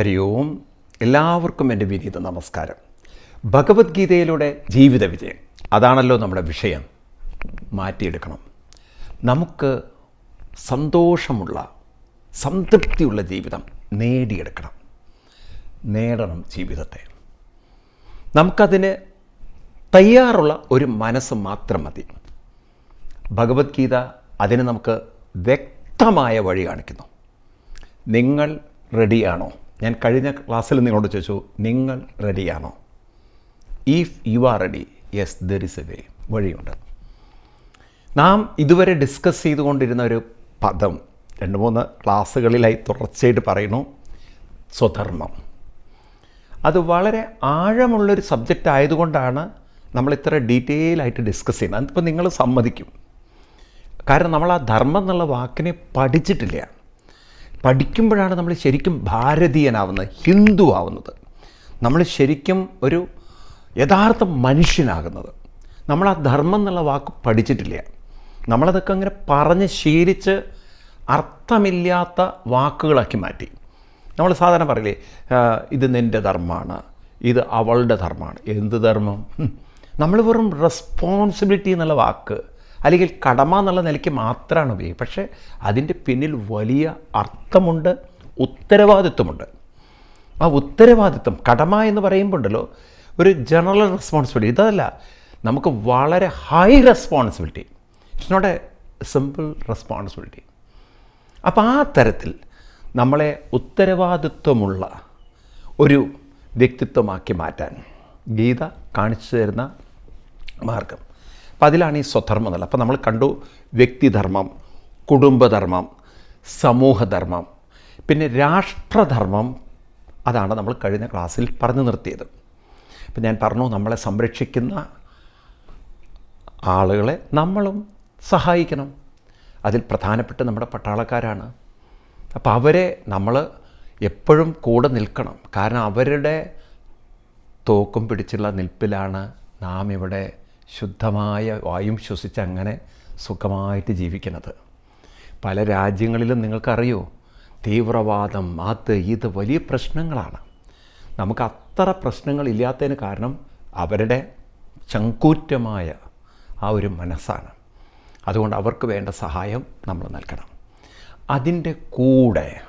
ഹരി ഓം എല്ലാവർക്കും എന്റെ വിനീത നമസ്കാരം. ഭഗവത്ഗീതയിലൂടെ ജീവിത വിജയം. അതാണല്ലോ നമ്മുടെ വിഷയം. മാറ്റിയെടുക്കണം. നമുക്ക് സന്തോഷമുള്ള സംതൃപ്തിയുള്ള ജീവിതം നേടിയെടുക്കണം. നേടണം ജീവിതത്തെ. നമുക്കതിന് തയ്യാറുള്ള ഒരു മനസ്സ് മാത്രം മതി. ഭഗവത്ഗീത അതിന് നമുക്ക് വ്യക്തമായ വഴി കാണിക്കുന്നു. നിങ്ങൾ റെഡിയാണോ ഞാൻ കഴിഞ്ഞ ക്ലാസ്സിൽ നിങ്ങളോട് ചോദിച്ചു നിങ്ങൾ റെഡിയാണോ if you are ready yes there is a way വഴിയുണ്ട്. നാം ഇതുവരെ ഡിസ്കസ് ചെയ്തുകൊണ്ടിരുന്ന ഒരു പദം രണ്ട് മൂന്ന് ക്ലാസ്സുകളിലായി തുടർച്ചയായിട്ട് പറയുന്നു സ്വധർമ്മം. അത് വളരെ ആഴമുള്ളൊരു സബ്ജക്റ്റ് ആയതുകൊണ്ടാണ് നമ്മൾ ഇത്ര ഡീറ്റെയിൽ ആയിട്ട് ഡിസ്കസ് ചെയ്യുന്നത്. അതിപ്പോൾ നിങ്ങൾ സമ്മതിക്കും. കാരണം നമ്മൾ ആ ധർമ്മം എന്നുള്ള വാക്കിനെ പഠിച്ചിട്ടില്ല. പഠിക്കുമ്പോഴാണ് നമ്മൾ ശരിക്കും ഭാരതീയനാവുന്നത് ഹിന്ദു ആവുന്നത് നമ്മൾ ശരിക്കും ഒരു യഥാർത്ഥ മനുഷ്യനാകുന്നത്. നമ്മൾ ആ ധർമ്മം എന്നുള്ള വാക്ക് പഠിച്ചിട്ടില്ല. നമ്മളതൊക്കെ അങ്ങനെ പറഞ്ഞ് ശീലിച്ച് അർത്ഥമില്ലാത്ത വാക്കുകളാക്കി മാറ്റി. നമ്മൾ സാധാരണ പറയില്ലേ ഇത് നിന്റെ ധർമ്മമാണ് ഇത് അവളുടെ ധർമ്മമാണ്. എന്ത് ധർമ്മം? നമ്മൾ വെറും റെസ്പോൺസിബിലിറ്റി എന്നുള്ള വാക്ക് അല്ലെങ്കിൽ കടമ എന്നുള്ള നിലയ്ക്ക് മാത്രമാണ് ഉപയോഗിക്കുക പക്ഷേ അതിന്റെ പിന്നിൽ വലിയ അർത്ഥമുണ്ട് ഉത്തരവാദിത്വമുണ്ട്. ആ ഉത്തരവാദിത്വം കടമ എന്ന് പറയുമ്പോൾ ഉണ്ടല്ലോ ഒരു ജനറൽ റെസ്പോൺസിബിലിറ്റി ഇതല്ല നമുക്ക് വളരെ high responsibility it's not a simple responsibility അപ്പോൾ ആ തരത്തിൽ നമ്മളെ ഉത്തരവാദിത്വമുള്ള ഒരു വ്യക്തിത്വമാക്കി മാറ്റാൻ ഗീത കാണിച്ചു തരുന്ന മാർഗം. അപ്പം അതിലാണ് ഈ സ്വധർമ്മം എന്നുള്ളത്. അപ്പം നമ്മൾ കണ്ടു വ്യക്തിധർമ്മം കുടുംബധർമ്മം സമൂഹധർമ്മം പിന്നെ രാഷ്ട്രധർമ്മം അതാണ് നമ്മൾ കഴിഞ്ഞ ക്ലാസ്സിൽ പറഞ്ഞു നിർത്തിയത്. അപ്പം ഞാൻ പറഞ്ഞു നമ്മളെ സംരക്ഷിക്കുന്ന ആളുകളെ നമ്മളും സഹായിക്കണം. അതിൽ പ്രധാനപ്പെട്ട നമ്മുടെ പട്ടാളക്കാരാണ്. അപ്പോൾ അവരെ നമ്മൾ എപ്പോഴും കൂടെ നിൽക്കണം. കാരണം അവരുടെ തോക്കും പിടിച്ചുള്ള നിൽപ്പിലാണ് നാം ഇവിടെ ശുദ്ധമായ വായും ശ്വസിച്ച് അങ്ങനെ സുഖമായിട്ട് ജീവിക്കുന്നത്. പല രാജ്യങ്ങളിലും നിങ്ങൾക്കറിയോ തീവ്രവാദം അത് ഇത് വലിയ പ്രശ്നങ്ങളാണ്. നമുക്ക് അത്ര പ്രശ്നങ്ങളില്ലാത്തതിന് കാരണം അവരുടെ ചങ്കൂറ്റമായ ആ ഒരു മനസ്സാണ്. അതുകൊണ്ട് അവർക്ക് വേണ്ട സഹായം നമ്മൾ നൽകണം. അതിന്റെ കൂടെ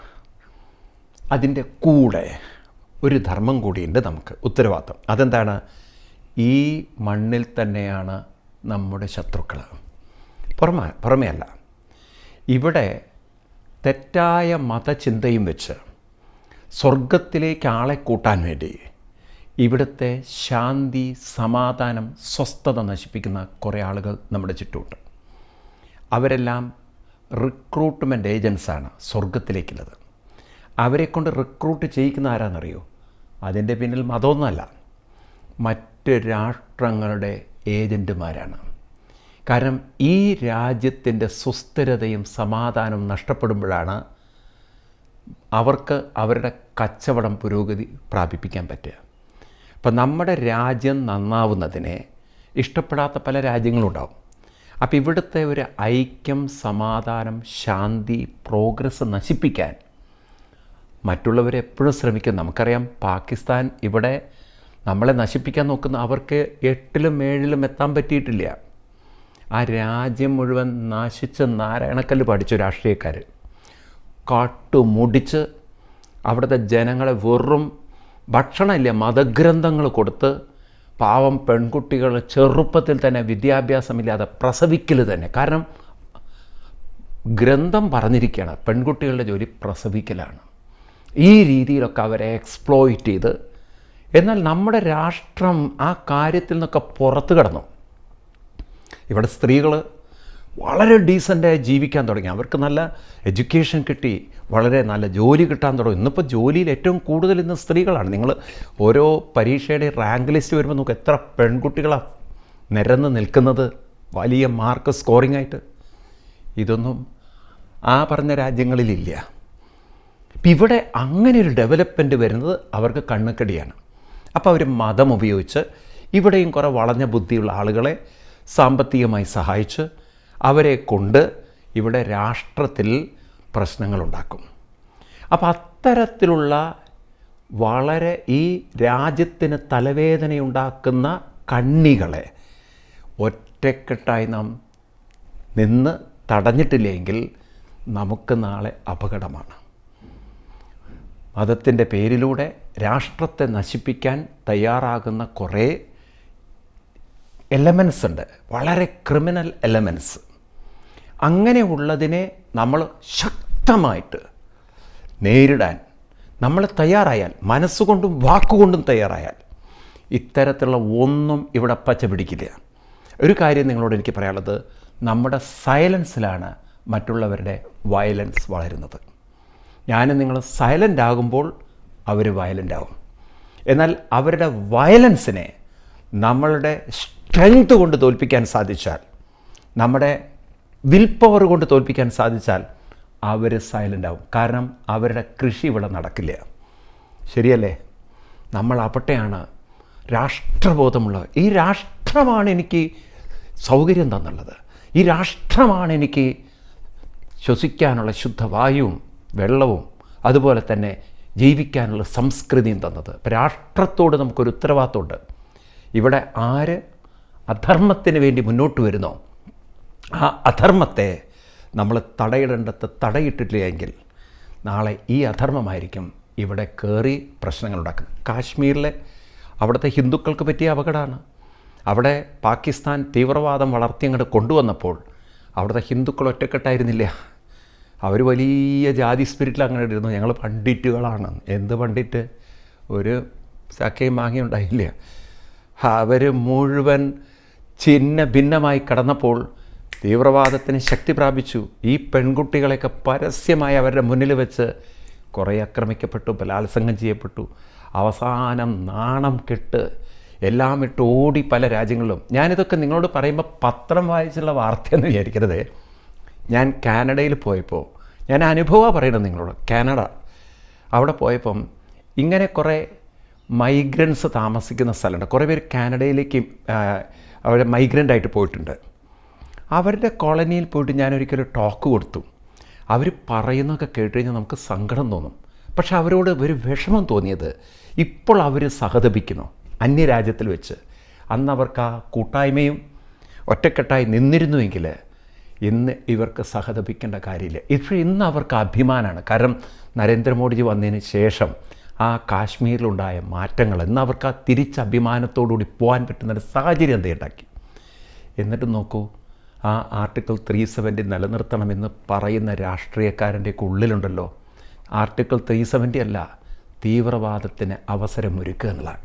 അതിന്റെ കൂടെ ഒരു ധർമ്മം കൂടിയുണ്ട് നമുക്ക്. ഉത്തരവാദിത്വം. അതെന്താണ്? ഈ മണ്ണിൽ തന്നെയാണ് നമ്മുടെ ശത്രുക്കൾ പുറമെ പുറമേ അല്ല ഇവിടെ തെറ്റായ മതചിന്തയും വെച്ച് സ്വർഗത്തിലേക്ക് ആളെ കൂട്ടാൻ വേണ്ടി ഇവിടുത്തെ ശാന്തി സമാധാനം സ്വസ്ഥത നശിപ്പിക്കുന്ന കുറേ ആളുകൾ നമ്മുടെ ചുറ്റുമുണ്ട്. അവരെല്ലാം റിക്രൂട്ട്മെന്റ് ഏജൻസാണ് സ്വർഗത്തിലേക്കുള്ളത് അവരെ കൊണ്ട് റിക്രൂട്ട് ചെയ്യിക്കുന്ന ആരാണെന്നറിയോ അതിന്റെ പിന്നിൽ മതമൊന്നുമല്ല. മറ്റ് രാഷ്ട്രങ്ങളുടെ ഏജന്റുമാരാണ് കാരണം ഈ രാജ്യത്തിന്റെ സുസ്ഥിരതയും സമാധാനവും നഷ്ടപ്പെടുമ്പോഴാണ് അവർക്ക് അവരുടെ കച്ചവടം പുരോഗതി പ്രാപിപ്പിക്കാൻ പറ്റുക. അപ്പം നമ്മുടെ രാജ്യം നന്നാവുന്നതിനെ ഇഷ്ടപ്പെടാത്ത പല രാജ്യങ്ങളുണ്ടാവും. അപ്പോൾ ഇവിടുത്തെ ഒരു ഐക്യം സമാധാനം ശാന്തി പ്രോഗ്രസ് നശിപ്പിക്കാൻ മറ്റുള്ളവർ എപ്പോഴും ശ്രമിക്കും. നമുക്കറിയാം പാകിസ്ഥാൻ ഇവിടെ നമ്മളെ നശിപ്പിക്കാൻ നോക്കുന്ന അവർക്ക് എട്ടിലും ഏഴിലും എത്താൻ പറ്റിയിട്ടില്ല. ആ രാജ്യം മുഴുവൻ നാശിച്ച നാരായണക്കല്ല് പഠിച്ചു രാഷ്ട്രീയക്കാർ കാട്ടുമുടിച്ച് അവിടുത്തെ ജനങ്ങളെ വെറും ഭക്ഷണമില്ല മതഗ്രന്ഥങ്ങൾ കൊടുത്ത് പാവം പെൺകുട്ടികൾ ചെറുപ്പത്തിൽ തന്നെ വിദ്യാഭ്യാസമില്ലാതെ പ്രസവിക്കൽ തന്നെ. കാരണം ഗ്രന്ഥം പറഞ്ഞിരിക്കുകയാണ് പെൺകുട്ടികളുടെ ജോലി പ്രസവിക്കലാണ്. ഈ രീതിയിലൊക്കെ അവരെ എക്സ്പ്ലോയിറ്റ് ചെയ്ത് എന്നാൽ നമ്മുടെ രാഷ്ട്രം ആ കാര്യത്തിൽ നിന്നൊക്കെ പുറത്തു കിടന്നു. ഇവിടെ സ്ത്രീകൾ വളരെ ഡീസന്റായി ജീവിക്കാൻ തുടങ്ങി. അവർക്ക് നല്ല എഡ്യൂക്കേഷൻ കിട്ടി വളരെ നല്ല ജോലി കിട്ടാൻ തുടങ്ങി. ഇന്നിപ്പോൾ ജോലിയിൽ ഏറ്റവും കൂടുതൽ ഇന്ന് സ്ത്രീകളാണ്. നിങ്ങൾ ഓരോ പരീക്ഷയുടെ റാങ്ക് ലിസ്റ്റ് വരുമ്പോൾ നമുക്ക് എത്ര പെൺകുട്ടികളാണ് നിരന്ന് നിൽക്കുന്നത്. വലിയ മാർക്ക് സ്കോറിംഗ് ആയിട്ട്. ഇതൊന്നും ആ പറഞ്ഞ രാജ്യങ്ങളിലില്ല. ഇപ്പം ഇവിടെ അങ്ങനെ ഒരു ഡെവലപ്മെന്റ് വരുന്നത് അവർക്ക് കണ്ണുക്കടിയാണ് അപ്പോൾ അവർ മതം ഉപയോഗിച്ച് ഇവിടെയും കുറേ വളഞ്ഞ ബുദ്ധിയുള്ള ആളുകളെ സാമ്പത്തികമായി സഹായിച്ച് അവരെ കൊണ്ട് ഇവിടെ രാഷ്ട്രത്തിൽ പ്രശ്നങ്ങളുണ്ടാക്കും. അപ്പോൾ അത്തരത്തിലുള്ള വളരെ ഈ രാജ്യത്തിന് തലവേദനയുണ്ടാക്കുന്ന കണ്ണികളെ ഒറ്റക്കെട്ടായി നാം നിന്ന് തടഞ്ഞിട്ടില്ലെങ്കിൽ നമുക്ക് നാളെ അപകടമാണ്. മതത്തിന്റെ പേരിലൂടെ രാഷ്ട്രത്തെ നശിപ്പിക്കാൻ തയ്യാറാകുന്ന കുറേ എലമെൻസ് ഉണ്ട്. വളരെ ക്രിമിനൽ എലമെൻസ് അങ്ങനെയുള്ളതിനെ നമ്മൾ ശക്തമായിട്ട് നേരിടാൻ നമ്മൾ തയ്യാറായാൽ മനസ്സുകൊണ്ടും വാക്കുകൊണ്ടും തയ്യാറായാൽ ഇത്തരത്തിലുള്ള ഒന്നും ഇവിടെ പച്ച പിടിക്കില്ല. ഒരു കാര്യം നിങ്ങളോട് എനിക്ക് പറയാനുള്ളത് നമ്മുടെ സൈലൻസിലാണ് മറ്റുള്ളവരുടെ വയലൻസ് വളരുന്നത്. ഞാനും നിങ്ങൾ സൈലന്റ് ആകുമ്പോൾ അവർ വയലന്റ് ആകും എന്നാൽ അവരുടെ വയലൻസിനെ നമ്മളുടെ സ്ട്രെങ്ത് കൊണ്ട് തോൽപ്പിക്കാൻ സാധിച്ചാൽ നമ്മുടെ വിൽ പവർ കൊണ്ട് തോൽപ്പിക്കാൻ സാധിച്ചാൽ അവർ സൈലന്റ് ആവും. കാരണം അവരുടെ കൃഷി ഇവിടെ നടക്കില്ല. ശരിയല്ലേ? നമ്മൾ അപ്പട്ടെയാണ് രാഷ്ട്രബോധമുള്ളത് ഈ രാഷ്ട്രമാണ് എനിക്ക് സൗകര്യം തന്നുള്ളത്. ഈ രാഷ്ട്രമാണ് എനിക്ക് ശ്വസിക്കാനുള്ള ശുദ്ധവായുവും വെള്ളവും അതുപോലെ തന്നെ ജീവിക്കാനുള്ള സംസ്കൃതിയും തന്നത്. രാഷ്ട്രത്തോട് നമുക്കൊരു ഉത്തരവാദിത്തമുണ്ട് ഇവിടെ ആര് അധർമ്മത്തിന് വേണ്ടി മുന്നോട്ട് വരുന്നോ ആ അധർമ്മത്തെ നമ്മൾ തടയിടേണ്ടത് തടയിട്ടില്ലെങ്കിൽ നാളെ ഈ അധർമ്മമായിരിക്കും ഇവിടെ കയറി പ്രശ്നങ്ങൾ ഉണ്ടാക്കുന്നത് കാശ്മീരിലെ അവിടുത്തെ ഹിന്ദുക്കൾക്ക് പറ്റിയ അപകടമാണ്. അവിടെ പാകിസ്ഥാൻ തീവ്രവാദം വളർത്തി അങ്ങോട്ട് കൊണ്ടുവന്നപ്പോൾ അവിടുത്തെ ഹിന്ദുക്കൾ ഒറ്റക്കെട്ടായിരുന്നില്ല. അവർ വലിയ ജാതി സ്പിരിറ്റിൽ അങ്ങനെ ഇരുന്നു. ഞങ്ങൾ പണ്ഡിറ്റുകളാണ്. എന്ത് പണ്ഡിറ്റ്? ഒരു ചക്കയും മാങ്ങയും ഉണ്ടായില്ല. അവർ മുഴുവൻ ചിഹ്ന ഭിന്നമായി കടന്നപ്പോൾ തീവ്രവാദത്തിന് ശക്തി പ്രാപിച്ചു. ഈ പെൺകുട്ടികളെയൊക്കെ പരസ്യമായി അവരുടെ മുന്നിൽ വെച്ച് കുറേ ആക്രമിക്കപ്പെട്ടു ബലാത്സംഗം ചെയ്യപ്പെട്ടു. അവസാനം നാണം കെട്ട് എല്ലാം ഇട്ട് ഓടി പല രാജ്യങ്ങളിലും. ഞാനിതൊക്കെ നിങ്ങളോട് പറയുമ്പോൾ പത്രം വായിച്ചുള്ള വാർത്തയെന്ന് വിചാരിക്കരുത്. ഞാൻ കാനഡയിൽ പോയപ്പോൾ ഞാൻ അനുഭവമാണ് പറയുന്നത് നിങ്ങളോട് കാനഡ. അവിടെ പോയപ്പം ഇങ്ങനെ കുറേ മൈഗ്രൻസ് താമസിക്കുന്ന സ്ഥലമുണ്ട്. കുറേ പേര് കാനഡയിലേക്ക് അവിടെ മൈഗ്രന്റ് ആയിട്ട് പോയിട്ടുണ്ട്. അവരുടെ കോളനിയിൽ പോയിട്ട് ഞാനൊരിക്കലും ടോക്ക് കൊടുത്തു. അവർ പറയുന്നതൊക്കെ കേട്ട് കഴിഞ്ഞാൽ നമുക്ക് സങ്കടം തോന്നും. പക്ഷെ അവരോട് ഒരു വിഷമം തോന്നിയത് ഇപ്പോൾ അവർ സഹതപിക്കുന്നു അന്യരാജ്യത്തിൽ വെച്ച്. അന്ന് അവർക്ക് ആ കൂട്ടായ്മയും ഒറ്റക്കെട്ടായി നിന്നിരുന്നുവെങ്കിൽ ഇന്ന് ഇവർക്ക് സഹതപിക്കേണ്ട കാര്യമില്ല. പക്ഷേ ഇന്ന് അവർക്ക് അഭിമാനമാണ് കാരണം നരേന്ദ്രമോദിജി വന്നതിന് ശേഷം ആ കാശ്മീരിലുണ്ടായ മാറ്റങ്ങൾ ഇന്ന് അവർക്ക് ആ തിരിച്ചഭിമാനത്തോടുകൂടി പോകാൻ പറ്റുന്നൊരു സാഹചര്യം എന്ത് ഉണ്ടാക്കി. എന്നിട്ട് നോക്കൂ ആ ആർട്ടിക്കിൾ ത്രീ സെവന്റി നിലനിർത്തണമെന്ന് പറയുന്ന രാഷ്ട്രീയക്കാരന്റെ ഉള്ളിലുണ്ടല്ലോ. ആർട്ടിക്കിൾ ത്രീ സെവന്റി അല്ല തീവ്രവാദത്തിന് അവസരമൊരുക്കുക എന്നുള്ളതാണ്.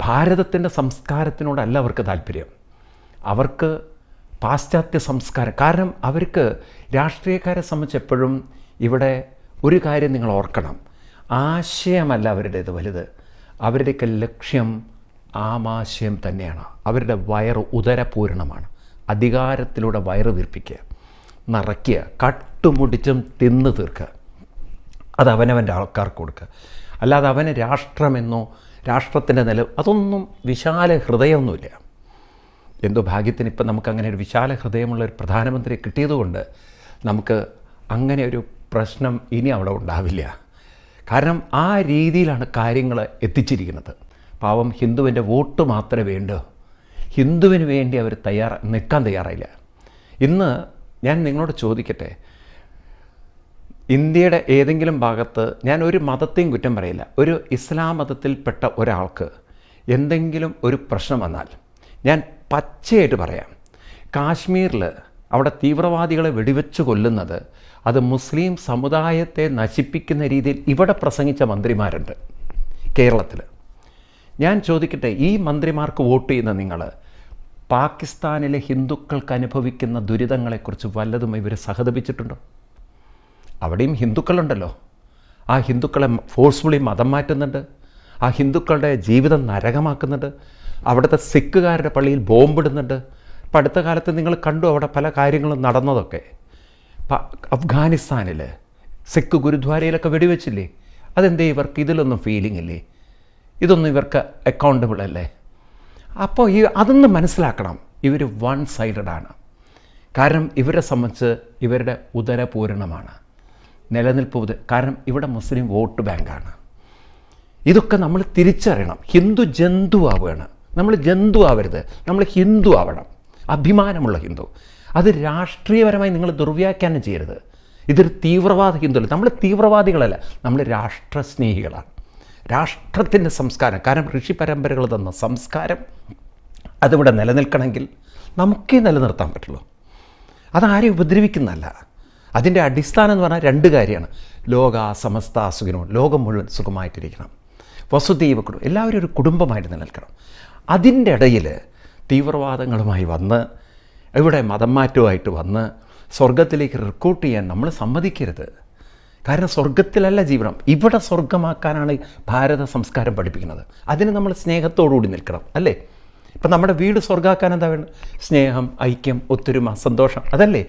ഭാരതത്തിന്റെ സംസ്കാരത്തിനോടല്ല അവർക്ക് താല്പര്യം. അവർക്ക് പാശ്ചാത്യ സംസ്കാരം. കാരണം അവർക്ക് രാഷ്ട്രീയക്കാരെ സംബന്ധിച്ച് എപ്പോഴും ഇവിടെ ഒരു കാര്യം നിങ്ങൾ ഓർക്കണം. ആശയമല്ല അവരുടേത് വലുത്. അവരുടെയൊക്കെ ലക്ഷ്യം ആമാശയം തന്നെയാണ്. അവരുടെ വയറ് ഉദരപൂരണമാണ്. അധികാരത്തിലൂടെ വയറ് വീർപ്പിക്കുക നിറയ്ക്കുക കട്ടുമുടിച്ചും തിന്ന് തീർക്കുക. അത് അവനവന്റെ ആൾക്കാർക്ക് കൊടുക്കുക. അല്ലാതെ അവന് രാഷ്ട്രമെന്നോ രാഷ്ട്രത്തിന്റെ നില അതൊന്നും വിശാല ഹൃദയമൊന്നുമില്ല. എന്തോ ഭാഗ്യത്തിന് ഇപ്പം നമുക്ക് അങ്ങനെ ഒരു വിശാല ഹൃദയമുള്ള ഒരു പ്രധാനമന്ത്രിയെ കിട്ടിയതുകൊണ്ട് നമുക്ക് അങ്ങനെ ഒരു പ്രശ്നം ഇനി അവിടെ ഉണ്ടാവില്ല. കാരണം ആ രീതിയിലാണ് കാര്യങ്ങൾ എത്തിച്ചിരിക്കുന്നത്. പാവം ഹിന്ദുവിന്റെ വോട്ട് മാത്രമേ വേണ്ടൂ. ഹിന്ദുവിന് വേണ്ടി അവർ തയ്യാറ നിൽക്കാൻ തയ്യാറായില്ല. ഇന്ന് ഞാൻ നിങ്ങളോട് ചോദിക്കട്ടെ? ഇന്ത്യയുടെ ഏതെങ്കിലും ഭാഗത്ത് ഞാൻ ഒരു മതത്തെയും കുറ്റം പറയില്ല. ഒരു ഇസ്ലാം മതത്തിൽപ്പെട്ട ഒരാൾക്ക് എന്തെങ്കിലും ഒരു പ്രശ്നം വന്നാൽ ഞാൻ പച്ചയായിട്ട് പറയാം. കാശ്മീരിൽ അവിടെ തീവ്രവാദികളെ വെടിവെച്ച് കൊല്ലുന്നത് അത് മുസ്ലിം സമുദായത്തെ നശിപ്പിക്കുന്ന രീതിയിൽ ഇവിടെ പ്രസംഗിച്ച മന്ത്രിമാരുണ്ട് കേരളത്തിൽ ഞാൻ ചോദിക്കട്ടെ ഈ മന്ത്രിമാർക്ക് വോട്ട് ചെയ്യുന്ന നിങ്ങൾ പാകിസ്ഥാനിലെ ഹിന്ദുക്കൾക്ക് അനുഭവിക്കുന്ന ദുരിതങ്ങളെക്കുറിച്ച് വല്ലതും ഇവർ സഹതപിച്ചിട്ടുണ്ടോ? അവിടെയും ഹിന്ദുക്കളുണ്ടല്ലോ. ആ ഹിന്ദുക്കളെ ഫോഴ്സ്ഫുള്ളി മതം മാറ്റുന്നുണ്ട്. ആ ഹിന്ദുക്കളുടെ ജീവിതം നരകമാക്കുന്നുണ്ട്. അവിടുത്തെ സിഖുകാരുടെ പള്ളിയിൽ ബോംബിടുന്നുണ്ട്. ഇപ്പം അടുത്ത കാലത്ത് നിങ്ങൾ കണ്ടു അവിടെ പല കാര്യങ്ങളും നടന്നതൊക്കെ. അഫ്ഗാനിസ്ഥാനിൽ സിഖ് ഗുരുദ്വാരയിലൊക്കെ വെടിവെച്ചില്ലേ? അതെന്തേ ഇവർക്ക്? ഇതിലൊന്നും ഫീലിംഗ് ഇല്ലേ? ഇതൊന്നും ഇവർക്ക് അക്കൗണ്ടബിൾ അല്ലേ? അപ്പോൾ ഈ അതൊന്ന് മനസ്സിലാക്കണം. ഇവർ വൺ സൈഡഡ് ആണ്. കാരണം ഇവരെ സംബന്ധിച്ച് ഇവരുടെ ഉദരപൂരണമാണ്. നിലനിൽപ്പ് കാരണം ഇവിടെ മുസ്ലിം വോട്ട് ബാങ്കാണ്. ഇതൊക്കെ നമ്മൾ തിരിച്ചറിയണം. ഹിന്ദു ജന്തു ആവുകയാണ് നമ്മൾ ജന്തു ആവരുത്. നമ്മൾ ഹിന്ദു ആവണം. അഭിമാനമുള്ള ഹിന്ദു. അത് രാഷ്ട്രീയപരമായി നിങ്ങൾ ദുർവ്യാഖ്യാനം ചെയ്യരുത്. ഇതൊരു തീവ്രവാദ ഹിന്ദു അല്ല നമ്മൾ തീവ്രവാദികളല്ല. നമ്മൾ രാഷ്ട്രസ്നേഹികളാണ്. രാഷ്ട്രത്തിന്റെ സംസ്കാരം. കാരണം ഋഷി പരമ്പരകൾ തന്ന സംസ്കാരം അതിവിടെ നിലനിൽക്കണമെങ്കിൽ നമുക്കേ നിലനിർത്താൻ പറ്റുള്ളൂ. അതാരെയും ഉപദ്രവിക്കുന്നതല്ല. അതിന്റെ അടിസ്ഥാനം എന്ന് പറഞ്ഞാൽ രണ്ട് കാര്യമാണ്. ലോക സമസ്ത സുഖിനോ ലോകം മുഴുവൻ സുഖമായിട്ടിരിക്കണം. വസുദൈവ കുടുംബം. എല്ലാവരും ഒരു കുടുംബമായിട്ട് നിലനിൽക്കണം. അതിന്റെ ഇടയിൽ തീവ്രവാദങ്ങളുമായി വന്ന് ഇവിടെ മതം മാറ്റവുമായിട്ട് വന്ന് സ്വർഗത്തിലേക്ക് റിക്രൂട്ട് ചെയ്യാൻ നമ്മൾ സമ്മതിക്കരുത്. കാരണം സ്വർഗത്തിലല്ല ജീവനം ഇവിടെ സ്വർഗമാക്കാനാണ് ഭാരത സംസ്കാരം പഠിപ്പിക്കുന്നത്. അതിന് നമ്മൾ സ്നേഹത്തോടുകൂടി നിൽക്കണം അല്ലേ? ഇപ്പം നമ്മുടെ വീട് സ്വർഗമാക്കാൻ എന്താ വേണ്ടത്? സ്നേഹം ഐക്യം ഒത്തൊരുമ സന്തോഷം അതല്ലേ?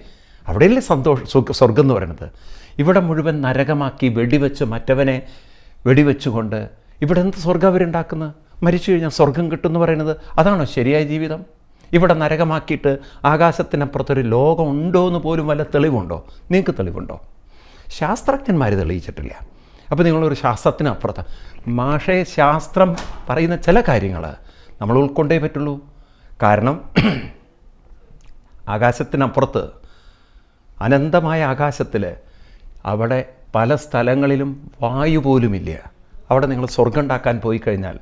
അവിടെയല്ലേ സന്തോഷം സ്വർഗം എന്ന് പറയുന്നത്. ഇവിടെ മുഴുവൻ നരകമാക്കി വെടിവെച്ച് മറ്റവനെ വെടിവെച്ചുകൊണ്ട് ഇവിടെ എന്ത് സ്വർഗം അവരുണ്ടാക്കുന്നത്? മരിച്ചു കഴിഞ്ഞാൽ സ്വർഗം കിട്ടും എന്ന് പറയുന്നത് അതാണോ ശരിയായ ജീവിതം? ഇവിടെ നരകമാക്കിയിട്ട് ആകാശത്തിനപ്പുറത്തൊരു ലോകമുണ്ടോ എന്ന് പോലും വല്ല തെളിവുണ്ടോ? നിങ്ങൾക്ക് തെളിവുണ്ടോ? ശാസ്ത്രജ്ഞന്മാർ തെളിയിച്ചിട്ടില്ല. അപ്പോൾ നിങ്ങളൊരു ശാസ്ത്രത്തിനപ്പുറത്ത്. മാഷേ ശാസ്ത്രം പറയുന്ന ചില കാര്യങ്ങൾ നമ്മൾ ഉൾക്കൊണ്ടേ പറ്റുള്ളൂ. കാരണം ആകാശത്തിനപ്പുറത്ത് അനന്തമായ ആകാശത്തിൽ അവിടെ പല സ്ഥലങ്ങളിലും വായു പോലുമില്ല. അവിടെ നിങ്ങൾ സ്വർഗം ഉണ്ടാക്കാൻ പോയി കഴിഞ്ഞാൽ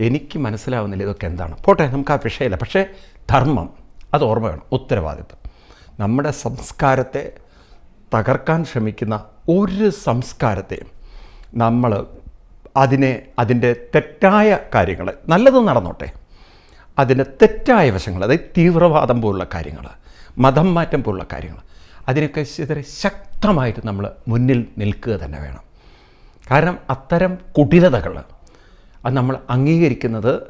എനിക്ക് മനസ്സിലാവുന്നില്ല ഇതൊക്കെ എന്താണ്. പോട്ടെ നമുക്ക് ആ വിഷയമില്ല. പക്ഷേ ധർമ്മം അത് ഓർമ്മ വേണം ഉത്തരവാദിത്വം. നമ്മുടെ സംസ്കാരത്തെ തകർക്കാൻ ശ്രമിക്കുന്ന ഒരു സംസ്കാരത്തെയും നമ്മൾ അതിനെ അതിന്റെ തെറ്റായ കാര്യങ്ങൾ നല്ലത് നടന്നോട്ടെ. അതിന്റെ തെറ്റായ വശങ്ങൾ അതായത് തീവ്രവാദം പോലുള്ള കാര്യങ്ങൾ മതം മാറ്റം പോലുള്ള കാര്യങ്ങൾ അതിനൊക്കെ എതിരെ ശക്തമായിട്ട് നമ്മൾ മുന്നിൽ നിൽക്കുക തന്നെ വേണം. കാരണം അത്തരം കുടിലതകൾ അത് നമ്മൾ അംഗീകരിക്കുന്നത്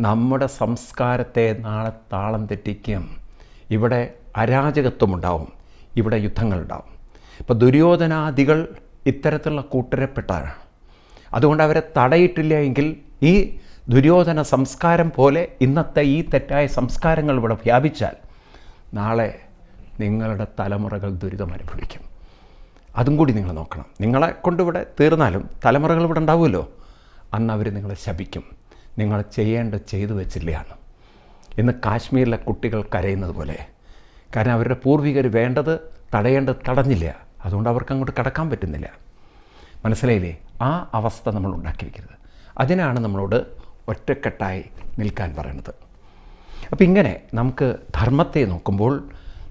നമ്മുടെ സംസ്കാരത്തെ നാളെ താളം തെറ്റിക്കും. ഇവിടെ അരാജകത്വമുണ്ടാവും. ഇവിടെ യുദ്ധങ്ങളുണ്ടാവും. ഇപ്പോൾ ദുര്യോധനാദികൾ ഇത്തരത്തിലുള്ള കൂട്ടരപ്പെട്ടാണ് അതുകൊണ്ട് അവരെ തടയിട്ടില്ല എങ്കിൽ ഈ ദുര്യോധന സംസ്കാരം പോലെ ഇന്നത്തെ ഈ തെറ്റായ സംസ്കാരങ്ങൾ ഇവിടെ വ്യാപിച്ചാൽ നാളെ നിങ്ങളുടെ തലമുറകൾ ദുരിതം അനുഭവിക്കും. അതും കൂടി നിങ്ങൾ നോക്കണം. നിങ്ങളെ കൊണ്ടിവിടെ തീർന്നാലും തലമുറകൾ ഇവിടെ ഉണ്ടാവുമല്ലോ. അന്ന് അവർ നിങ്ങളെ ശപിക്കും. നിങ്ങൾ ചെയ്യേണ്ട ചെയ്തു വെച്ചില്ലയാണ് ഇന്ന് കാശ്മീരിലെ കുട്ടികൾ കരയുന്നത് പോലെ. കാരണം അവരുടെ പൂർവികർ വേണ്ടത് തടയേണ്ടത് തടഞ്ഞില്ല. അതുകൊണ്ട് അവർക്ക് അങ്ങോട്ട് കടക്കാൻ പറ്റുന്നില്ല. മനസ്സിലായില്ലേ? ആ അവസ്ഥ നമ്മൾ ഉണ്ടാക്കിയിരിക്കരുത് അതിനാണ് നമ്മളോട് ഒറ്റക്കെട്ടായി നിൽക്കാൻ പറയുന്നത് അപ്പോൾ ഇങ്ങനെ നമുക്ക് ധർമ്മത്തെ നോക്കുമ്പോൾ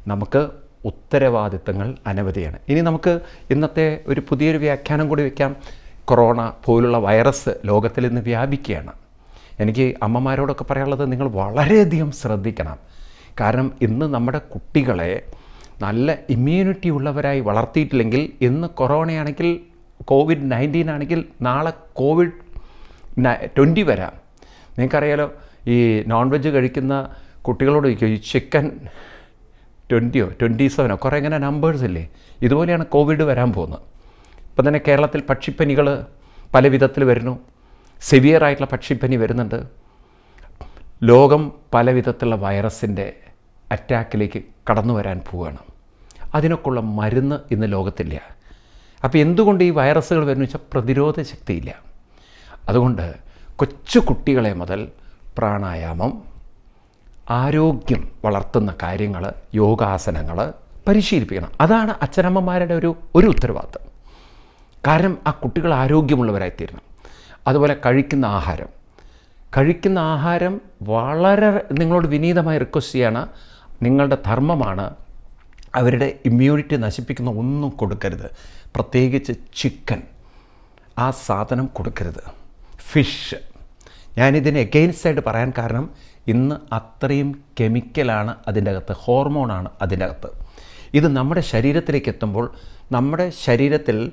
നമുക്ക് ഉത്തരവാദിത്തങ്ങൾ അനവധിയാണ്. ഇനി നമുക്ക് ഇന്നത്തെ ഒരു പുതിയൊരു വ്യാഖ്യാനം കൂടി വയ്ക്കാം കൊറോണ പോലുള്ള വൈറസ് ലോകത്തിൽ ഇന്ന് വ്യാപിക്കുകയാണ്. എനിക്ക് അമ്മമാരോടൊക്കെ പറയാനുള്ളത് നിങ്ങൾ വളരെയധികം ശ്രദ്ധിക്കണം. കാരണം ഇന്ന് നമ്മുടെ കുട്ടികളെ നല്ല ഇമ്മ്യൂണിറ്റി ഉള്ളവരായി വളർത്തിയിട്ടില്ലെങ്കിൽ ഇന്ന് കൊറോണയാണെങ്കിൽ കോവിഡ് നയന്റീൻ ആണെങ്കിൽ നാളെ കോവിഡ് ട്വന്റി വരാം. നിങ്ങൾക്കറിയാലോ ഈ നോൺ വെജ് കഴിക്കുന്ന കുട്ടികളോട് ചോദിക്കും ഈ ചിക്കൻ ട്വന്റിയോ ട്വന്റി സെവനോ കുറേ ഇങ്ങനെ നമ്പേഴ്സ് ഇല്ലേ? ഇതുപോലെയാണ് കോവിഡ് വരാൻ പോകുന്നത്. ഇപ്പം തന്നെ കേരളത്തിൽ പക്ഷിപ്പനികൾ പല വിധത്തിൽ വരുന്നു. സിവിയർ ആയിട്ടുള്ള പക്ഷിപ്പനി വരുന്നുണ്ട്. ലോകം പല വിധത്തിലുള്ള വൈറസിന്റെ അറ്റാക്കിലേക്ക് കടന്നു വരാൻ പോവുകയാണ്. അതിനൊക്കെയുള്ള മരുന്ന് ഇന്ന് ലോകത്തില്ല. അപ്പോൾ എന്തുകൊണ്ട് ഈ വൈറസുകൾ വരുന്നു വെച്ചാൽ പ്രതിരോധ ശക്തിയില്ല. അതുകൊണ്ട് കൊച്ചു കുട്ടികളെ മുതൽ പ്രാണായാമം ആരോഗ്യം വളർത്തുന്ന കാര്യങ്ങൾ യോഗാസനങ്ങൾ പരിശീലിപ്പിക്കണം. അതാണ് അച്ഛനമ്മമാരുടെ ഒരു ഒരു ഉത്തരവാദിത്വം കാരണം ആ കുട്ടികൾ ആരോഗ്യമുള്ളവരായിത്തീരണം അതുപോലെ കഴിക്കുന്ന ആഹാരം. കഴിക്കുന്ന ആഹാരം വളരെ നിങ്ങളോട് വിനീതമായി റിക്വസ്റ്റ് ചെയ്യാണ്. നിങ്ങളുടെ ധർമ്മമാണ് അവരുടെ ഇമ്മ്യൂണിറ്റി നശിപ്പിക്കുന്ന ഒന്നും കൊടുക്കരുത്. പ്രത്യേകിച്ച് ചിക്കൻ ആ സാധനം കൊടുക്കരുത്. ഫിഷ് ഞാനിതിന് എഗെയിൻസ്റ്റ് ആയിട്ട് പറയാൻ കാരണം ഇന്ന് അത്രയും കെമിക്കലാണ് അതിന്റെ അകത്ത് ഹോർമോണാണ് അതിന്റെ അകത്ത്. ഇത് നമ്മുടെ ശരീരത്തിലേക്ക് എത്തുമ്പോൾ നമ്മുടെ ശരീരത്തിൽ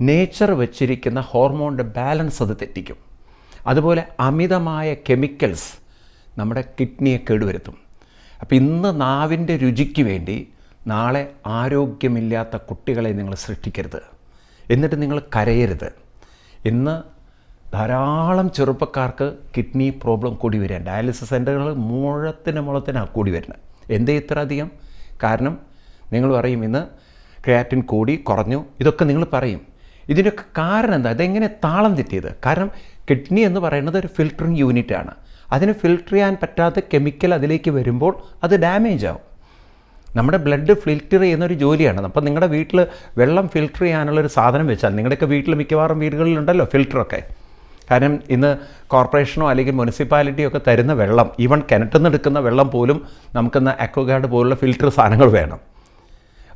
നേച്ചർ വെച്ചിരിക്കുന്ന ഹോർമോണിന്റെ ബാലൻസ് അത് തെറ്റിക്കും. അതുപോലെ അമിതമായ കെമിക്കൽസ് നമ്മുടെ കിഡ്നിയെ കേടുവരുത്തും. അപ്പം ഇന്ന് നാവിന്റെ രുചിക്ക് വേണ്ടി നാളെ ആരോഗ്യമില്ലാത്ത കുട്ടികളെ നിങ്ങൾ സൃഷ്ടിക്കരുത്. എന്നിട്ട് നിങ്ങൾ കരയരുത്. ഇന്ന് ധാരാളം ചെറുപ്പക്കാർക്ക് കിഡ്നി പ്രോബ്ലം കൂടി വരിക ഡയാലിസിസ് സെന്ററുകൾ മുഴത്തിന് മുളത്തിനാണ് കൂടി വരുന്നത്. എന്തേ ഇത്ര അധികം? കാരണം നിങ്ങൾ പറയും ഇന്ന് ക്രിയാറ്റിൻ കൂടി കുറഞ്ഞു. ഇതൊക്കെ നിങ്ങൾ പറയും. ഇതിന്റെയൊക്കെ കാരണം എന്താ? ഇതെങ്ങനെ താളം തെറ്റിയത്? കാരണം കിഡ്നി എന്ന് പറയുന്നത് ഒരു ഫിൽറ്ററിങ് ആണ്. അതിന് ഫിൽറ്റർ ചെയ്യാൻ പറ്റാത്ത കെമിക്കൽ അതിലേക്ക് വരുമ്പോൾ അത് ഡാമേജ് ആവും. നമ്മുടെ ബ്ലഡ് ഫിൽറ്റർ ചെയ്യുന്ന ഒരു ജോലിയാണ്. അപ്പം നിങ്ങളുടെ വീട്ടിൽ വെള്ളം ഫിൽറ്റർ ചെയ്യാനുള്ള ഒരു സാധനം വെച്ചാൽ നിങ്ങളുടെയൊക്കെ വീട്ടിൽ മിക്കവാറും വീടുകളിലുണ്ടല്ലോ ഫിൽറ്ററൊക്കെ കാരണം ഇന്ന് കോർപ്പറേഷനോ അല്ലെങ്കിൽ മുനിസിപ്പാലിറ്റിയോ ഒക്കെ തരുന്ന വെള്ളം ഈവൺ കിണറ്റിൽ നിന്ന് എടുക്കുന്ന വെള്ളം പോലും നമുക്കിന്ന് അക്വഗാർഡ് പോലുള്ള ഫിൽറ്റർ സാധനങ്ങൾ വേണം.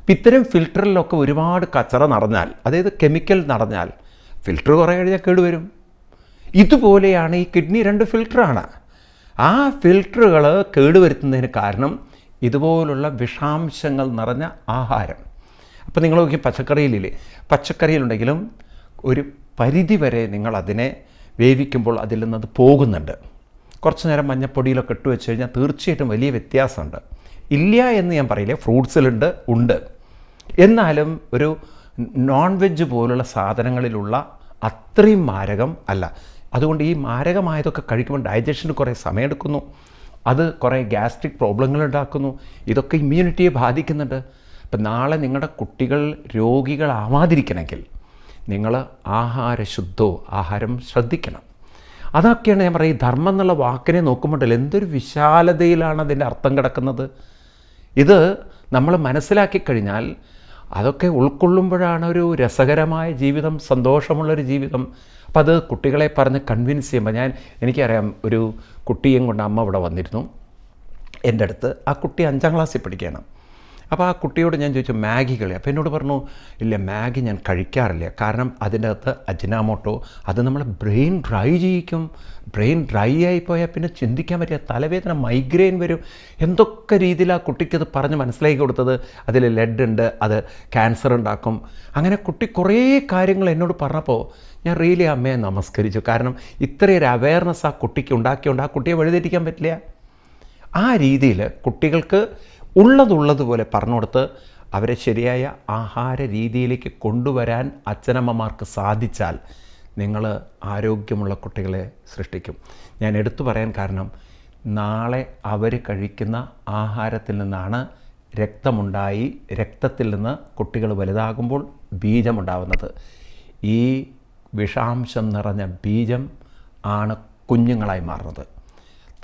അപ്പം ഇത്തരം ഫിൽറ്ററിലൊക്കെ ഒരുപാട് കച്ചറ നടന്നാൽ അതായത് കെമിക്കൽ നടന്നാൽ ഫിൽറ്റർ കുറേ കഴിഞ്ഞാൽ കേടുവരും. ഇതുപോലെയാണ് ഈ കിഡ്നി രണ്ട് ഫിൽറ്ററാണ് ആ ഫിൽറ്ററുകൾ കേടുവരുത്തുന്നതിന് കാരണം ഇതുപോലുള്ള വിഷാംശങ്ങൾ നിറഞ്ഞ ആഹാരം. അപ്പോൾ നിങ്ങൾ നോക്കി പച്ചക്കറിയിലില്ലേ? പച്ചക്കറിയിലുണ്ടെങ്കിലും ഒരു പരിധി വരെ നിങ്ങൾ അതിനെ വേവിക്കുമ്പോൾ അതിൽ നിന്ന് അത് പോകുന്നുണ്ട്. കുറച്ച് നേരം മഞ്ഞപ്പൊടിയിലൊക്കെ ഇട്ട് വെച്ച് കഴിഞ്ഞാൽ തീർച്ചയായിട്ടും വലിയ വ്യത്യാസമുണ്ട്. ഇല്ല എന്ന് ഞാൻ പറയില്ല. ഫ്രൂട്ട്സിലുണ്ട് ഉണ്ട്. എന്നാലും ഒരു നോൺ വെജ് പോലുള്ള സാധനങ്ങളിലുള്ള അത്രയും മാരകം അല്ല. അതുകൊണ്ട് ഈ മാരകമായതൊക്കെ കഴിക്കുമ്പോൾ ഡൈജഷന് കുറേ സമയമെടുക്കുന്നു. അത് കുറേ ഗ്യാസ്ട്രിക് പ്രോബ്ലങ്ങൾ ഉണ്ടാക്കുന്നു. ഇതൊക്കെ ഇമ്മ്യൂണിറ്റിയെ ബാധിക്കുന്നുണ്ട്. അപ്പം നാളെ നിങ്ങളുടെ കുട്ടികൾ രോഗികളാവാതിരിക്കണമെങ്കിൽ നിങ്ങൾ ആഹാര ശുദ്ധോ ആഹാരം ശ്രദ്ധിക്കണം. അതൊക്കെയാണ് ഞാൻ പറയുക ഈ ധർമ്മം എന്നുള്ള വാക്കിനെ നോക്കുമ്പോണ്ടല്ലോ എന്തൊരു വിശാലതയിലാണ് അതിന്റെ അർത്ഥം കിടക്കുന്നത്. ഇത് നമ്മൾ മനസ്സിലാക്കി കഴിഞ്ഞാൽ അതൊക്കെ ഉൾക്കൊള്ളുമ്പോഴാണ് ഒരു രസകരമായ ജീവിതം സന്തോഷമുള്ളൊരു ജീവിതം. അപ്പം അത് കുട്ടികളെ പറഞ്ഞ് കൺവിൻസ് ചെയ്യുമ്പോൾ ഞാൻ എനിക്കറിയാം ഒരു കുട്ടിയും കൊണ്ട് അമ്മ ഇവിടെ വന്നിരുന്നു. എന്റെ അടുത്ത് ആ കുട്ടി അഞ്ചാം ക്ലാസ്സിൽ പഠിക്കുകയാണ്. അപ്പോൾ ആ കുട്ടിയോട് ഞാൻ ചോദിച്ചു മാഗി കളി. അപ്പോൾ എന്നോട് പറഞ്ഞു ഇല്ല മാഗി ഞാൻ കഴിക്കാറില്ല. കാരണം അതിന്റെ അകത്ത് അജിനാമോട്ടോ അത് നമ്മളെ ബ്രെയിൻ ഡ്രൈ ചെയ്യിക്കും. ബ്രെയിൻ ഡ്രൈ ആയിപ്പോയാൽ പിന്നെ ചിന്തിക്കാൻ പറ്റില്ല തലവേദന മൈഗ്രെയിൻ വരും. എന്തൊക്കെ രീതിയിൽ ആ കുട്ടിക്കത് പറഞ്ഞ് മനസ്സിലാക്കി കൊടുത്തത്? അതിൽ ലെഡ് ഉണ്ട് അത് ക്യാൻസർ ഉണ്ടാക്കും. അങ്ങനെ കുട്ടി കുറേ കാര്യങ്ങൾ എന്നോട് പറഞ്ഞപ്പോൾ ഞാൻ റിയലി അമ്മയെ നമസ്കരിച്ചു. കാരണം ഇത്രയൊരു അവയർനെസ് ആ കുട്ടിക്ക് ഉണ്ടാക്കിയോണ്ട് ആ കുട്ടിയെ വഴിതെറ്റിക്കാൻ പറ്റില്ല. ആ രീതിയിൽ കുട്ടികൾക്ക് ഉള്ളതുള്ളതുപോലെ പറഞ്ഞു കൊടുത്ത് അവരെ ശരിയായ ആഹാര രീതിയിലേക്ക് കൊണ്ടുവരാൻ അച്ഛനമ്മമാർക്ക് സാധിച്ചാൽ നിങ്ങൾ ആരോഗ്യമുള്ള കുട്ടികളെ സൃഷ്ടിക്കും. ഞാൻ എടുത്തു പറയാൻ കാരണം നാളെ അവർ കഴിക്കുന്ന ആഹാരത്തിൽ നിന്നാണ് രക്തമുണ്ടായി രക്തത്തിൽ നിന്ന് കുട്ടികൾ വലുതാകുമ്പോൾ ബീജമുണ്ടാവുന്നത്. ഈ വിഷാംശം നിറഞ്ഞ ബീജം ആണ് കുഞ്ഞുങ്ങളായി മാറുന്നത്.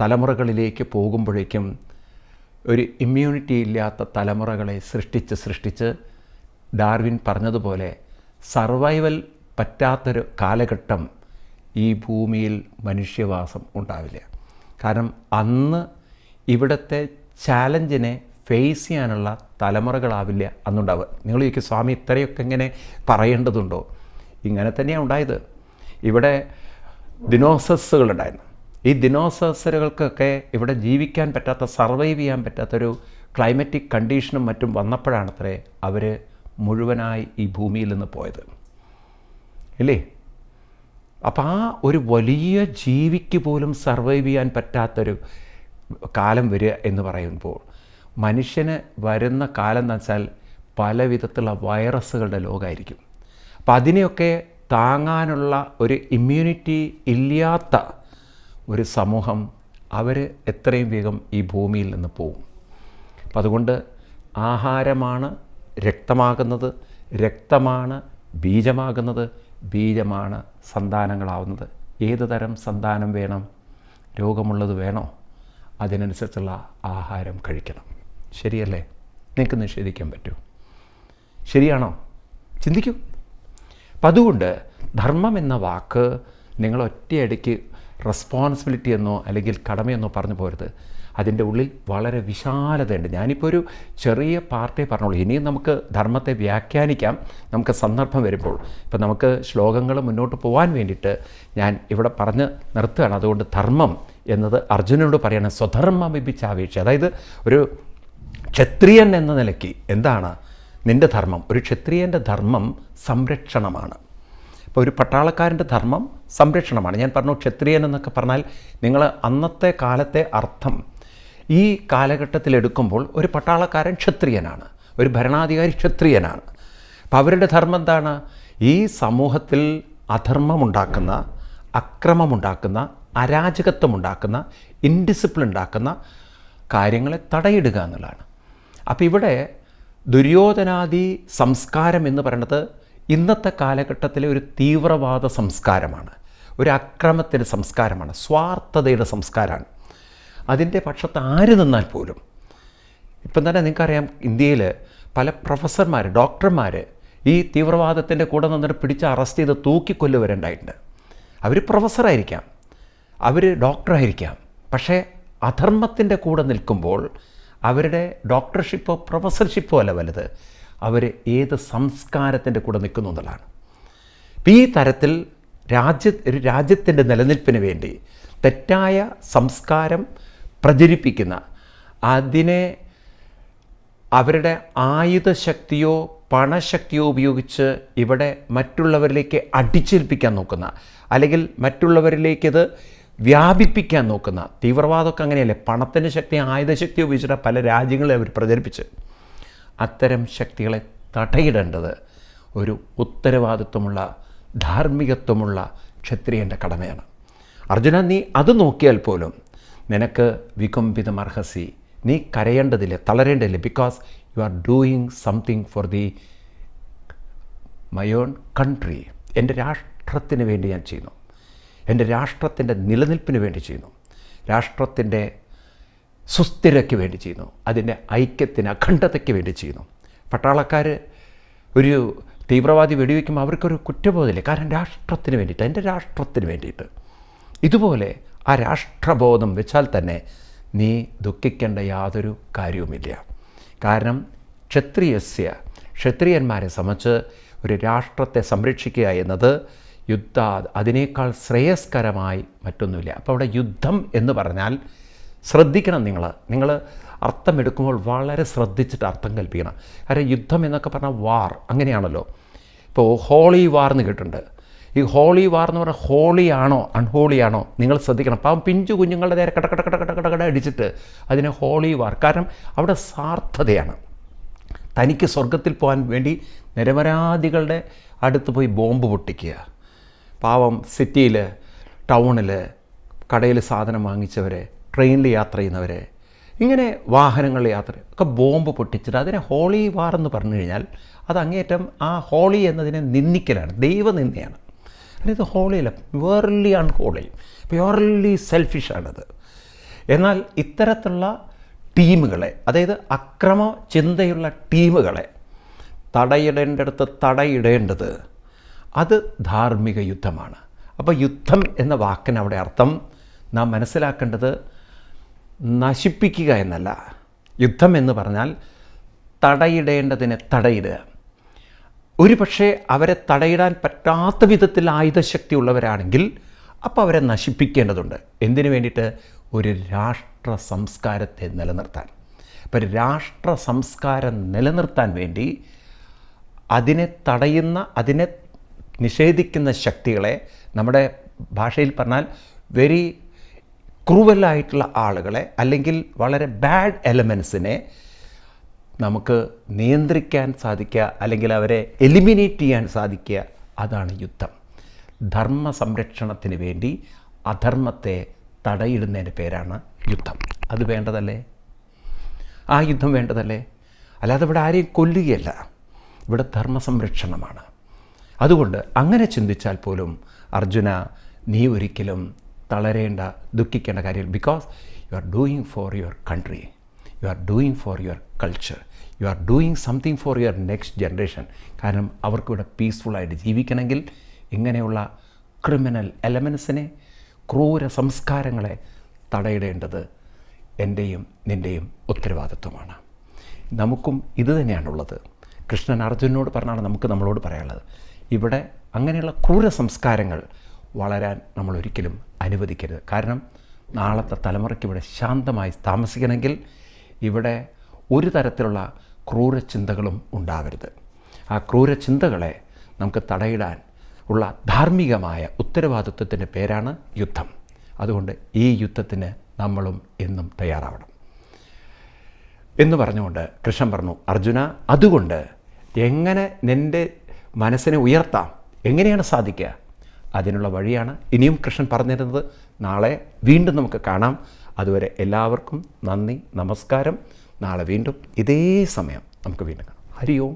തലമുറകളിലേക്ക് പോകുമ്പോഴേക്കും ഒരു ഇമ്മ്യൂണിറ്റി ഇല്ലാത്ത തലമുറകളെ സൃഷ്ടിച്ച് സൃഷ്ടിച്ച് ഡാർവിൻ പറഞ്ഞതുപോലെ സർവൈവൽ പറ്റാത്തൊരു കാലഘട്ടം ഈ ഭൂമിയിൽ മനുഷ്യവാസം ഉണ്ടാവില്ല. കാരണം അന്ന് ഇവിടുത്തെ ചാലഞ്ചിനെ ഫേസ് ചെയ്യാനുള്ള തലമുറകളാവില്ല അന്നുണ്ടാവുക. നിങ്ങൾ ചോദിക്കും സ്വാമി ഇത്രയൊക്കെ ഇങ്ങനെ പറയേണ്ടതുണ്ടോ? ഇങ്ങനെ തന്നെയാണ് ഉണ്ടായത്. ഇവിടെ ദിനോസസുകളുണ്ടായിരുന്നു ഈ ദിനോസസറുകൾക്കൊക്കെ ഇവിടെ ജീവിക്കാൻ പറ്റാത്ത സർവൈവ് ചെയ്യാൻ പറ്റാത്തൊരു ക്ലൈമറ്റിക് കണ്ടീഷനും മറ്റും വന്നപ്പോഴാണത്രേ അവർ മുഴുവനായി ഈ ഭൂമിയിൽ നിന്ന് പോയത്. ഇല്ലേ? അപ്പം ആ ഒരു വലിയ ജീവിക്ക് പോലും സർവൈവ് ചെയ്യാൻ പറ്റാത്തൊരു കാലം വരിക എന്ന് പറയുമ്പോൾ മനുഷ്യന് വരുന്ന കാലം എന്ന് വെച്ചാൽ പല വിധത്തിലുള്ള വൈറസുകളുടെ ലോകമായിരിക്കും അപ്പം അതിനെയൊക്കെ താങ്ങാനുള്ള ഒരു ഇമ്മ്യൂണിറ്റി ഇല്ലാത്ത ഒരു സമൂഹം അവർ എത്രയും വേഗം ഈ ഭൂമിയിൽ നിന്ന് പോകും അപ്പം അതുകൊണ്ട് ആഹാരമാണ് രക്തമാകുന്നത് രക്തമാണ് ബീജമാകുന്നത് ബീജമാണ് സന്താനങ്ങളാവുന്നത്. ഏത് തരം സന്താനം വേണം രോഗമുള്ളത് വേണോ അതിനനുസരിച്ചുള്ള ആഹാരം കഴിക്കണം. ശരിയല്ലേ? നിങ്ങൾക്ക് നിഷേധിക്കാൻ പറ്റൂ. ശരിയാണോ? ചിന്തിക്കൂ. അപ്പം അതുകൊണ്ട് ധർമ്മം എന്ന വാക്ക് നിങ്ങൾ ഒറ്റയടിക്ക് റെസ്പോൺസിബിലിറ്റി എന്നോ അല്ലെങ്കിൽ കടമയെന്നോ പറഞ്ഞു പോരുത്. അതിന്റെ ഉള്ളിൽ വളരെ വിശാലതയുണ്ട്. ഞാനിപ്പോൾ ഒരു ചെറിയ പാർട്ടിയെ പറഞ്ഞോളൂ. ഇനിയും നമുക്ക് ധർമ്മത്തെ വ്യാഖ്യാനിക്കാം. നമുക്ക് സന്ദർഭം വരുമ്പോൾ. ഇപ്പം നമുക്ക് ശ്ലോകങ്ങൾ മുന്നോട്ട് പോകാൻ വേണ്ടിയിട്ട് ഞാൻ ഇവിടെ പറഞ്ഞ് നിർത്തുകയാണ്. അതുകൊണ്ട് ധർമ്മം എന്നത് അർജുനനോട് പറയണം സ്വധർമ്മം വിഭിച്ചാപേക്ഷ അതായത് ഒരു ക്ഷത്രിയൻ എന്ന നിലയ്ക്ക് എന്താണ്? നിന്റെ ധർമ്മം. ഒരു ക്ഷത്രിയന്റെ ധർമ്മം സംരക്ഷണമാണ്. ഒരു പട്ടാളക്കാരന്റെ ധർമ്മം സംരക്ഷണമാണ്. ഞാൻ പറഞ്ഞു ക്ഷത്രിയൻ എന്നൊക്കെ പറഞ്ഞാൽ നിങ്ങൾ അന്നത്തെ കാലത്തെ അർത്ഥം ഈ കാലഘട്ടത്തിൽ എടുക്കുമ്പോൾ ഒരു പട്ടാളക്കാരൻ ക്ഷത്രിയനാണ് ഒരു ഭരണാധികാരി ക്ഷത്രിയനാണ്. അപ്പോൾ അവരുടെ ധർമ്മം എന്താണ്? ഈ സമൂഹത്തിൽ അധർമ്മമുണ്ടാക്കുന്ന അക്രമമുണ്ടാക്കുന്ന അരാജകത്വമുണ്ടാക്കുന്ന ഇൻഡിസിപ്ലിൻ ഉണ്ടാക്കുന്ന കാര്യങ്ങളെ തടയിടുക എന്നുള്ളതാണ്. അപ്പോൾ ഇവിടെ ദുര്യോധനാദി സംസ്കാരം എന്ന് പറയുന്നത് ഇന്നത്തെ കാലഘട്ടത്തിലെ ഒരു തീവ്രവാദ സംസ്കാരമാണ്. ഒരു അക്രമത്തിന്റെ സംസ്കാരമാണ്. സ്വാർത്ഥതയുടെ സംസ്കാരമാണ്. അതിന്റെ പക്ഷത്ത് ആര് നിന്നാൽ പോലും. ഇപ്പം തന്നെ നിങ്ങൾക്കറിയാം ഇന്ത്യയിൽ പല പ്രൊഫസർമാർ ഡോക്ടർമാർ ഈ തീവ്രവാദത്തിന്റെ കൂടെ നിന്നിട്ട് പിടിച്ച് അറസ്റ്റ് ചെയ്ത് തൂക്കിക്കൊല്ലുവരുണ്ടായിട്ടുണ്ട് അവർ പ്രൊഫസറായിരിക്കാം. അവർ ഡോക്ടറായിരിക്കാം. പക്ഷേ അധർമ്മത്തിന്റെ കൂടെ നിൽക്കുമ്പോൾ അവരുടെ ഡോക്ടർഷിപ്പോ പ്രൊഫസർഷിപ്പോ അല്ല വലുത്. അവർ ഏത് സംസ്കാരത്തിന്റെ കൂടെ നിൽക്കുന്നു എന്നുള്ളതാണ്. ഈ തരത്തിൽ രാജ്യ രാജ്യത്തിന്റെ നിലനിൽപ്പിന് വേണ്ടി തെറ്റായ സംസ്കാരം പ്രചരിപ്പിക്കുന്ന അതിനെ അവരുടെ ആയുധശക്തിയോ പണശക്തിയോ ഉപയോഗിച്ച് ഇവിടെ മറ്റുള്ളവരിലേക്ക് അടിച്ചേൽപ്പിക്കാൻ നോക്കുന്ന അല്ലെങ്കിൽ മറ്റുള്ളവരിലേക്കത് വ്യാപിപ്പിക്കാൻ നോക്കുന്ന തീവ്രവാദമൊക്കെ അങ്ങനെയല്ലേ? പണത്തിന്റെ ശക്തി ആയുധശക്തി ഉപയോഗിച്ചിട്ട് പല രാജ്യങ്ങളെ അവർ പ്രചരിപ്പിച്ച് അത്തരം ശക്തികളെ തടയിടേണ്ടത് ഒരു ഉത്തരവാദിത്വമുള്ള ധാർമ്മികത്വമുള്ള ക്ഷത്രിയന്റെ കടമയാണ്. അർജുന നീ അത് നോക്കിയാൽ പോലും നിനക്ക് വികമ്പിതമർഹസി നീ കരയേണ്ടതില്ല തളരേണ്ടതില്ല because you are doing something for the മയോൺ country എന്റെ രാഷ്ട്രത്തിന് വേണ്ടി ഞാൻ ചെയ്യുന്നു. എന്റെ രാഷ്ട്രത്തിന്റെ നിലനിൽപ്പിന് വേണ്ടി ചെയ്യുന്നു. രാഷ്ട്രത്തിന്റെ സുസ്ഥിരയ്ക്ക് വേണ്ടി ചെയ്യുന്നു. അതിന്റെ ഐക്യത്തിന് അഖണ്ഡതയ്ക്ക് വേണ്ടി ചെയ്യുന്നു. പട്ടാളക്കാർ ഒരു തീവ്രവാദി വെടിവെക്കുമ്പോൾ അവർക്കൊരു കുറ്റബോധമില്ല. കാരണം രാഷ്ട്രത്തിന് വേണ്ടിയിട്ട് എന്റെ രാഷ്ട്രത്തിന് വേണ്ടിയിട്ട്. ഇതുപോലെ ആ രാഷ്ട്രബോധം വെച്ചാൽ തന്നെ നീ ദുഃഖിക്കേണ്ട യാതൊരു കാര്യവുമില്ല. കാരണം ക്ഷത്രിയസ്യ ക്ഷത്രിയന്മാരെ സംബന്ധിച്ച് ഒരു രാഷ്ട്രത്തെ സംരക്ഷിക്കുക എന്നത് യുദ്ധ അതിനേക്കാൾ ശ്രേയസ്കരമായി മറ്റൊന്നുമില്ല. അപ്പോൾ അവിടെ യുദ്ധം എന്ന് പറഞ്ഞാൽ ശ്രദ്ധിക്കണം നിങ്ങൾ. നിങ്ങൾ അർത്ഥമെടുക്കുമ്പോൾ വളരെ ശ്രദ്ധിച്ചിട്ട് അർത്ഥം കൽപ്പിക്കണം. കാരണം യുദ്ധം എന്നൊക്കെ പറഞ്ഞാൽ വാർ അങ്ങനെയാണല്ലോ. ഇപ്പോൾ ഹോളി വാർ എന്ന് കേട്ടിട്ടുണ്ട്. ഈ ഹോളി വാർ എന്ന് പറഞ്ഞാൽ അൺഹോളി ആണോ നിങ്ങൾ ശ്രദ്ധിക്കണം. പാവം പിഞ്ചു കുഞ്ഞുങ്ങളുടെ നേരെ കട കട കട കട കട കട അടിച്ചിട്ട് അതിനെ ഹോളി വാർ. കാരണം അവിടെ സാർത്ഥതയാണ്. തനിക്ക് സ്വർഗത്തിൽ പോകാൻ വേണ്ടി നിരപരാധികളുടെ അടുത്ത് പോയി ബോംബ് പൊട്ടിക്കുക. പാവം സിറ്റിയിൽ ടൗണിൽ കടയിൽ സാധനം വാങ്ങിച്ചവരെ ട്രെയിനിൽ യാത്ര ചെയ്യുന്നവരെ ഇങ്ങനെ വാഹനങ്ങളിൽ യാത്ര ഒക്കെ ബോംബ് പൊട്ടിച്ചിട്ട് അതിനെ ഹോളി വാർ എന്ന് പറഞ്ഞു കഴിഞ്ഞാൽ അത് അങ്ങേറ്റം ആ ഹോളി എന്നതിനെ നിന്ദിക്കലാണ് ദൈവനിന്ദയാണ്. ഇത് ഹോളിയല്ല പ്യുവർലി അൺഹോളി പ്യുവർലി സെൽഫിഷാണത് എന്നാൽ ഇത്തരത്തിലുള്ള ടീമുകളെ അതായത് അക്രമ ചിന്തയുള്ള ടീമുകളെ തടയിടേണ്ടടുത്ത് തടയിടേണ്ടത് അത് ധാർമ്മിക യുദ്ധമാണ്. അപ്പോൾ യുദ്ധം എന്ന വാക്കിന് അവിടെ അർത്ഥം നാം മനസ്സിലാക്കേണ്ടത് നശിപ്പിക്കുക എന്നല്ല. യുദ്ധം എന്ന് പറഞ്ഞാൽ തടയിടേണ്ടതിനെ തടയിടുക. ഒരു പക്ഷേ അവരെ തടയിടാൻ പറ്റാത്ത വിധത്തിൽ ആയുധശക്തി ഉള്ളവരാണെങ്കിൽ അപ്പോൾ അവരെ നശിപ്പിക്കേണ്ടതുണ്ട്. എന്തിനു വേണ്ടിയിട്ട്? ഒരു രാഷ്ട്ര സംസ്കാരത്തെ നിലനിർത്താൻ. അപ്പം രാഷ്ട്ര സംസ്കാരം നിലനിർത്താൻ വേണ്ടി അതിനെ തടയുന്ന അതിനെ നിഷേധിക്കുന്ന ശക്തികളെ നമ്മുടെ ഭാഷയിൽ പറഞ്ഞാൽ വെരി ക്രൂവലായിട്ടുള്ള ആളുകളെ അല്ലെങ്കിൽ വളരെ ബാഡ് എലമെൻസിനെ നമുക്ക് നിയന്ത്രിക്കാൻ സാധിക്കുക അല്ലെങ്കിൽ അവരെ എലിമിനേറ്റ് ചെയ്യാൻ സാധിക്കുക. അതാണ് യുദ്ധം. ധർമ്മ സംരക്ഷണത്തിന് വേണ്ടി അധർമ്മത്തെ തടയിടുന്നതിന്റെ പേരാണ് യുദ്ധം. അത് വേണ്ടതല്ലേ? ആ യുദ്ധം വേണ്ടതല്ലേ? അല്ലാതെ ഇവിടെ ആരെയും കൊല്ലുകയല്ല. ഇവിടെ ധർമ്മ സംരക്ഷണമാണ് അതുകൊണ്ട് അങ്ങനെ ചിന്തിച്ചാൽ പോലും അർജുന നീ ഒരിക്കലും തളരേണ്ട ദുഃഖിക്കേണ്ട കാര്യം because you are doing for your country you are doing for your culture you are doing something for your next generation കാരണം അവർക്കിവിടെ പീസ്ഫുള്ളായിട്ട് ജീവിക്കണമെങ്കിൽ ഇങ്ങനെയുള്ള ക്രിമിനൽ എലമെൻസിനെ ക്രൂര സംസ്കാരങ്ങളെ തടയിടേണ്ടത് എന്റെയും നിന്റെയും ഉത്തരവാദിത്വമാണ്. നമുക്കും ഇത് തന്നെയാണുള്ളത് കൃഷ്ണൻ അർജുനോട് പറഞ്ഞാണ് നമുക്ക് നമ്മളോട് പറയാനുള്ളത്. ഇവിടെ അങ്ങനെയുള്ള ക്രൂര സംസ്കാരങ്ങൾ വളരാൻ നമ്മൾ ഒരിക്കലും അനുവദിക്കരുത്. കാരണം നാളത്തെ തലമുറയ്ക്ക് ഇവിടെ ശാന്തമായി താമസിക്കണമെങ്കിൽ ഇവിടെ ഒരു തരത്തിലുള്ള ക്രൂരചിന്തകളും ഉണ്ടാവരുത്. ആ ക്രൂരചിന്തകളെ നമുക്ക് തടയിടാൻ ഉള്ള ധാർമ്മികമായ ഉത്തരവാദിത്വത്തിന്റെ പേരാണ് യുദ്ധം. അതുകൊണ്ട് ഈ യുദ്ധത്തിന് നമ്മളും എന്നും തയ്യാറാവണം. എന്ന് പറഞ്ഞുകൊണ്ട് കൃഷ്ണൻ പറഞ്ഞു അർജുന അതുകൊണ്ട് എങ്ങനെ നിന്റെ മനസ്സിനെ ഉയർത്താം? എങ്ങനെയാണ് സാധിക്കുക? അതിനുള്ള വഴിയാണ്. ഇനിയും കൃഷ്ണൻ പറഞ്ഞിരുന്നത് നാളെ വീണ്ടും നമുക്ക് കാണാം. അതുവരെ എല്ലാവർക്കും നന്ദി നമസ്കാരം. നാളെ വീണ്ടും ഇതേ സമയം നമുക്ക് വീണ്ടും കാണാം. ഹരി ഓം